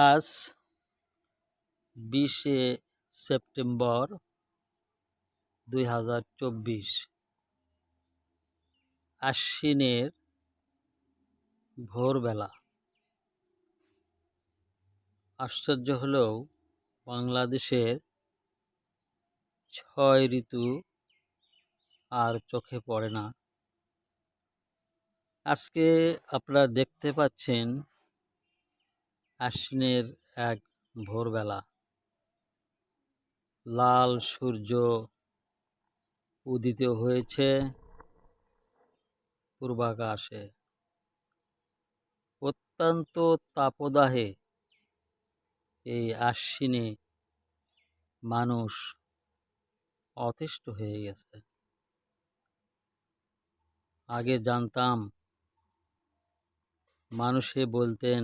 আজ বিশে সেপ্টেম্বর দুই হাজার চব্বিশ। আশ্বিনের ভোরবেলা। আশ্চর্য হলেও বাংলাদেশের ছয় ঋতু আর চোখে পড়ে না। আজকে আপনারা দেখতে পাচ্ছেন আশ্বিনের এক ভোরবেলা। লাল সূর্য উদিত হয়েছে পূর্বাকাশে। অত্যন্ত তাপদাহে এই আশ্বিনে মানুষ অতিষ্ঠ হয়ে গেছে। আগে জানতাম, মানুষে বলতেন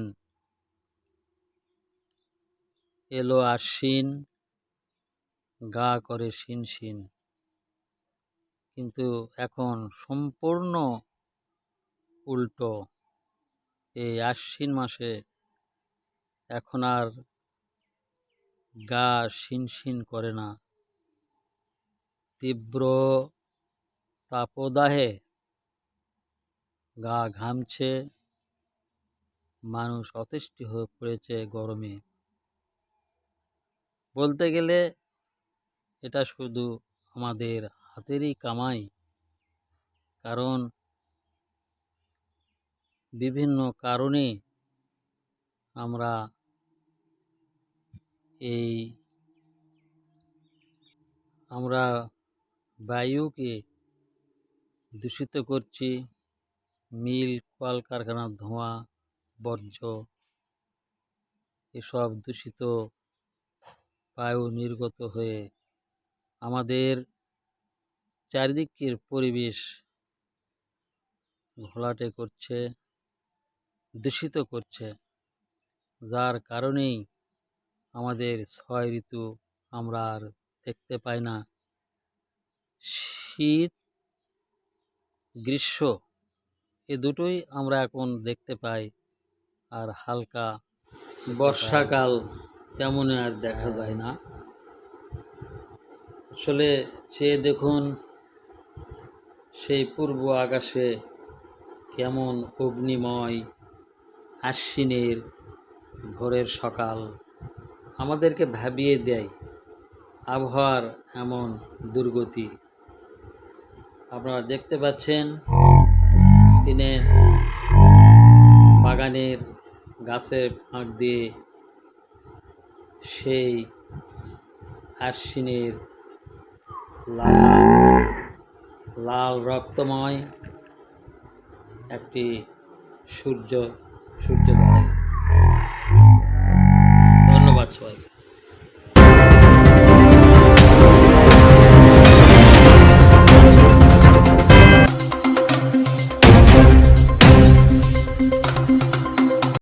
এলো আশ্বিন গা করে শিন শিন। কিন্তু এখন সম্পূর্ণ উল্টো। এই আশ্বিন মাসে এখন আর গা শিন শিন করে না। তীব্র তাপদাহে গা ঘামছে, মানুষ অতিষ্ঠ হয়ে পড়েছে গরমে। বলতে গেলে এটা শুধু আমাদের হাতেরই কামাই। কারণ বিভিন্ন কারণে আমরা এই আমরা বায়ুকে দূষিত করছি। মিল, কলকারখানার ধোঁয়া, বর্জ্য, এসব দূষিত বায়ু নির্গত হয়ে আমাদের চারিদিকের পরিবেশ ঘোলাটে করছে, দূষিত করছে। যার কারণেই আমাদের ছয় ঋতু আমরা আর দেখতে পাই না। শীত, গ্রীষ্ম, এ দুটোই আমরা এখন দেখতে পাই। আর হালকা বর্ষাকাল তেমন আর দেখা যায় না। আসলে সে দেখুন, সেই পূর্ব আকাশে কেমন অগ্নিময় আশ্বিনের ভোরের সকাল আমাদেরকে ভাবিয়ে দেয়, আবহাওয়ার এমন দুর্গতি। আপনারা দেখতে পাচ্ছেন, স্ক্রিনে বাগানের গাছের ফাঁক দিয়ে সেই আশ্বিনের লাল লাল রক্তময় একটি সূর্য সূর্য